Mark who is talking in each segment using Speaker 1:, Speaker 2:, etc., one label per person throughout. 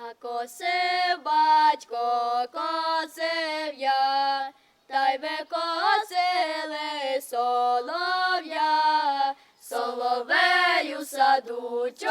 Speaker 1: Накосив батько, косив я, та й викосили солов'я, соловею садучок,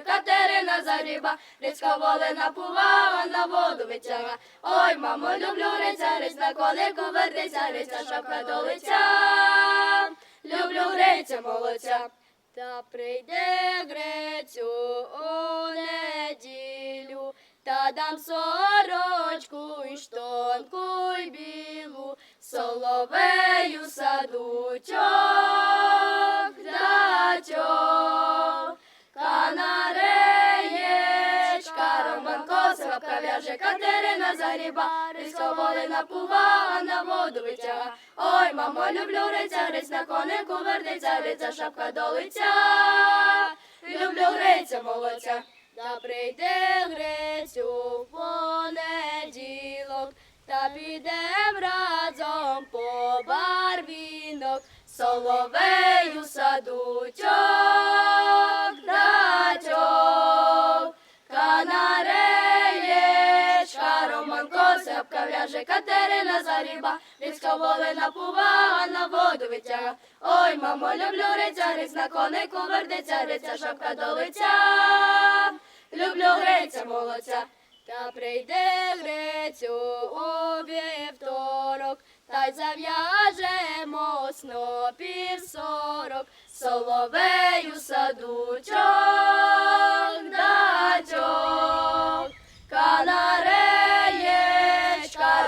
Speaker 1: Катерина загріба, рицька волина пувала, на воду витяга. Ой, мамо, люблю риця, риць на конику вертиться, риця шапка до лиця. Люблю гриця молодця. Та прийде грицю у неділю, та дам сорочку і штонку й білу, соловею садучок, дачок, канареєчка, романко, сапка в'яже, Катерина загріба, різко волина пува, на воду витяга. Ой, мамо, люблю риця, риць на конику вернеться, риця шапка до лиця. Люблю гриця молодця. Та прийде грицю в понеділок, та підем разом по барвінок, соловею садучок, дачок, канареєчка, романко, сапка в'яже, Катерина загріба, різка волина пува, на воду витяга. Ой, мамо, люблю риця, на конику вердиться, риця шапка до лиця. Люблю гриця молодця. Та прийде грицю у вівторок, та й зав'яжемо снопів сорок, соловею садучок, дачок, канареєчка,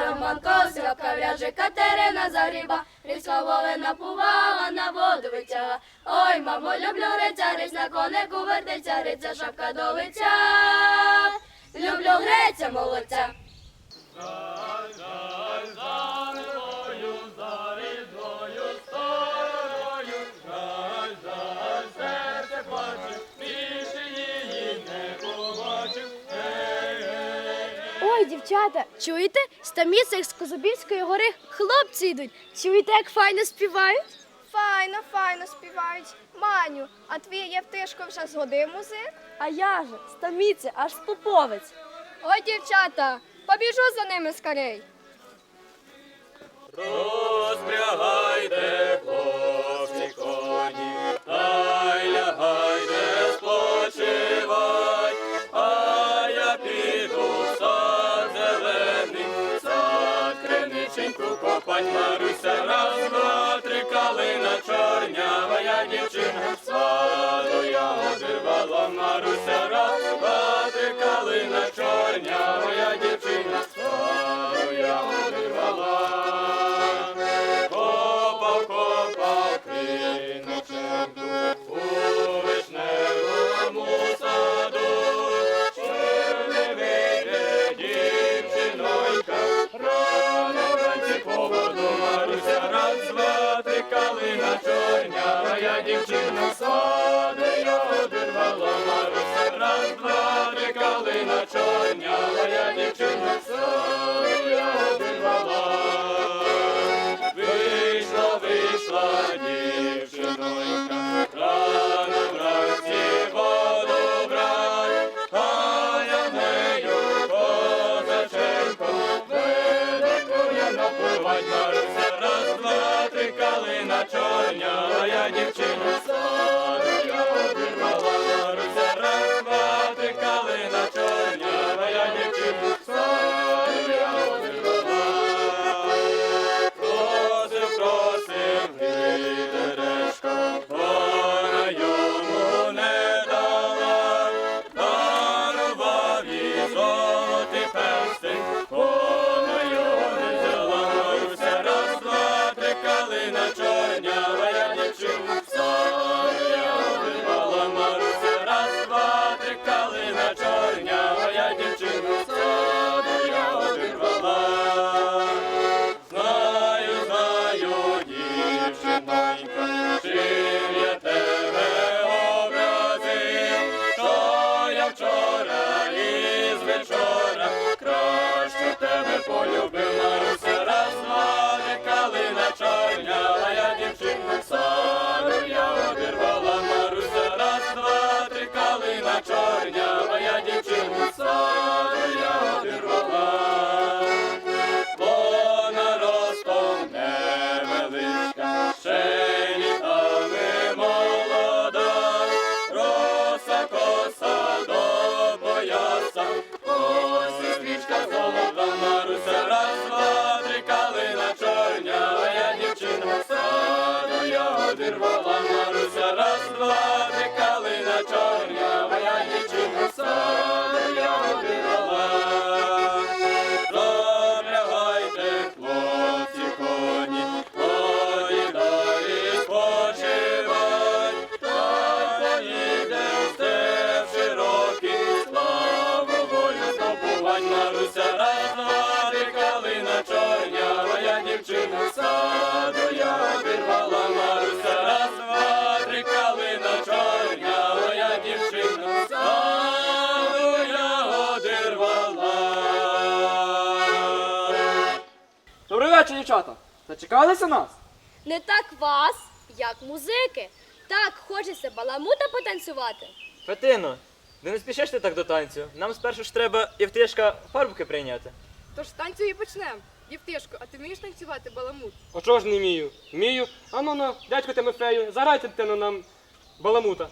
Speaker 1: романко, сьопка в'яже, Катерина загріба, різка волина пувала, на воду витяга. Ой, мамо, люблю риця, на конику вертиться, риця шапка до лиця. Люблю греця молодця.
Speaker 2: Ой, дівчата, чуєте? З таміцях з Козубівської гори хлопці йдуть. Чуєте, як файно співають?
Speaker 3: Файно, файно співають. Маню, а твій Євтишко вже згодив музик?
Speaker 2: А я же з таміці, аж з Поповець.
Speaker 3: Ой, дівчата, побіжу за ними скорей.
Speaker 4: Розпрягайте, хлопці, Дівчина чорнява. Вийшла, вийшла дівчинонька, рано вранці воду брать, а нею козаченко, веде коня напливать, три, калина чорнява, я дівчина
Speaker 5: що, дівчата? Зачекалися нас?
Speaker 2: Не так вас, як музики. Так хочеться баламута потанцювати.
Speaker 6: Фетино, не не спішиш ти так до танцю. Нам спершу ж треба Євтишка парубки прийняти.
Speaker 7: Тож танцю і почнемо. Євтишко, а ти вмієш танцювати баламут?
Speaker 5: О, чого ж не вмію? Вмію. А ну на, дядько Тимофею, заграйте дитину нам баламута.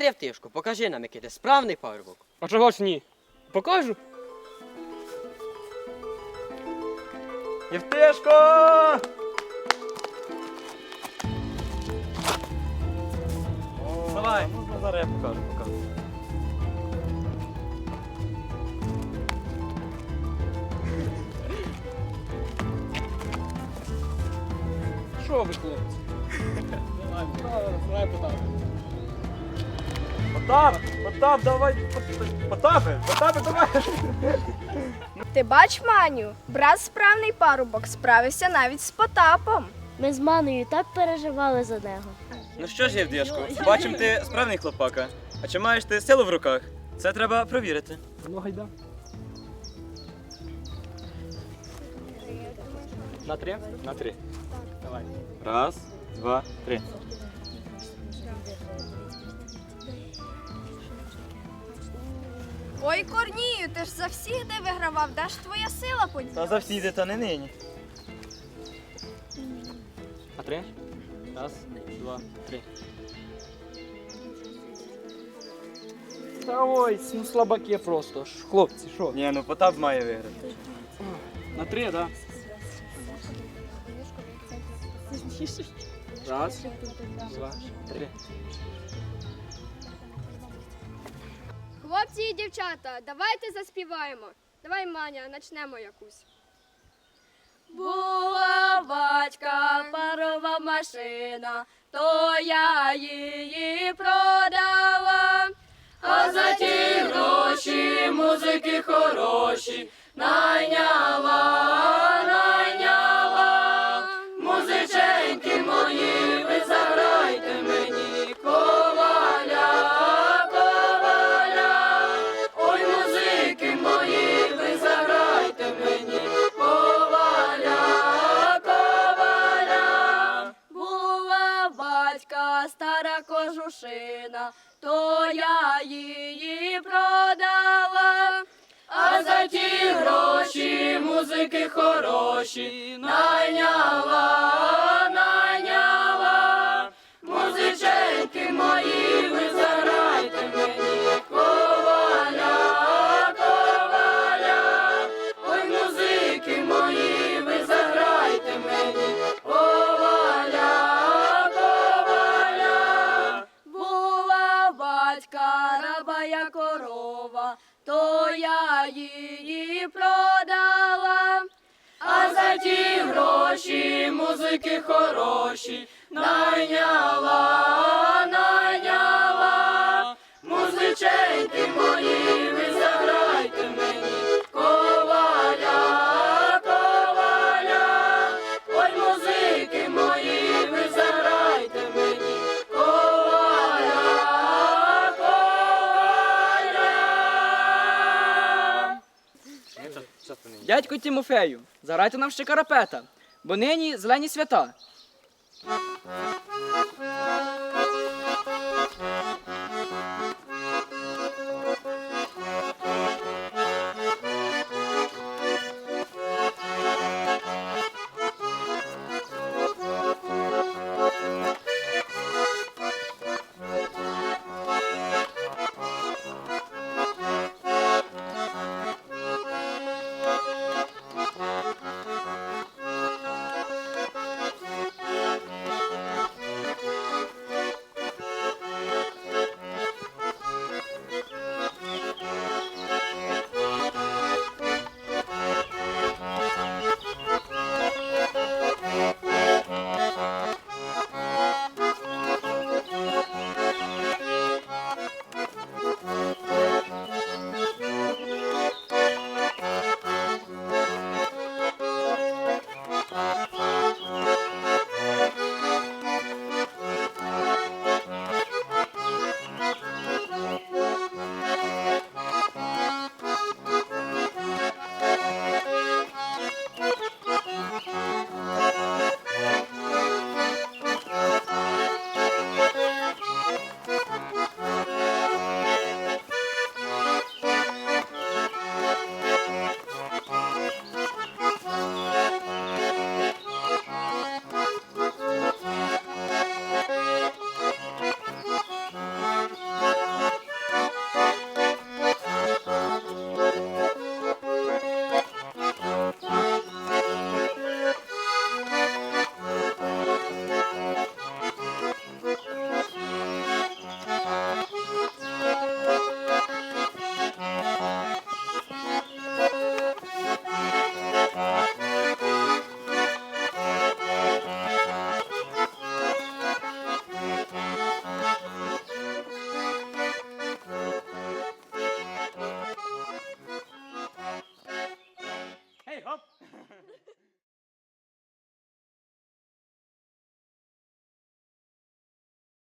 Speaker 8: Тепер, Явтишко, покажи нам, який ти справний парубок.
Speaker 5: А чого ж ні? Покажу.
Speaker 6: Євтишко! Давай, ну зараз я покажу,
Speaker 5: Потап,
Speaker 6: давай, Потапе, Потапе, давай.
Speaker 3: Ти бач, Маню, брат справний парубок справився навіть з Потапом.
Speaker 2: Ми з Маною так переживали за нього.
Speaker 6: Ну що ж, Євдішко, бачим ти справний хлопака. А чи маєш ти силу в руках? Це треба провірити.
Speaker 5: Ну, гайда. На три?
Speaker 6: На три.
Speaker 5: Давай.
Speaker 6: Раз, два, три.
Speaker 3: Ой, Корнію, ти ж завсігди вигравав, де ж твоя сила поділа?
Speaker 6: Та завсіди, та не нині.
Speaker 5: На три? Раз, два, три. Та ой, ну слабаки просто. Хлопці, що?
Speaker 6: Ні, ну Потап має виграти.
Speaker 5: На три, да? Раз, два, три.
Speaker 2: Хлопці і дівчата, давайте заспіваємо. Давай, Маня, почнемо якусь.
Speaker 1: Була батька парова машина, то я її продала. А за ті гроші музики хороші найняла. Музики хороші найняла, найняла. Музиченьки мої, ви заграйте мені коваля, коваля. Ой, музики мої, заграйте мені коваля, коваля. Була батька рабая корова, то я її продала. А за ті гроші музики хороші найняла, найняла. музичей мої, ви
Speaker 5: Дядько Тимофею, заграйте нам ще карапета, бо нині зелені свята.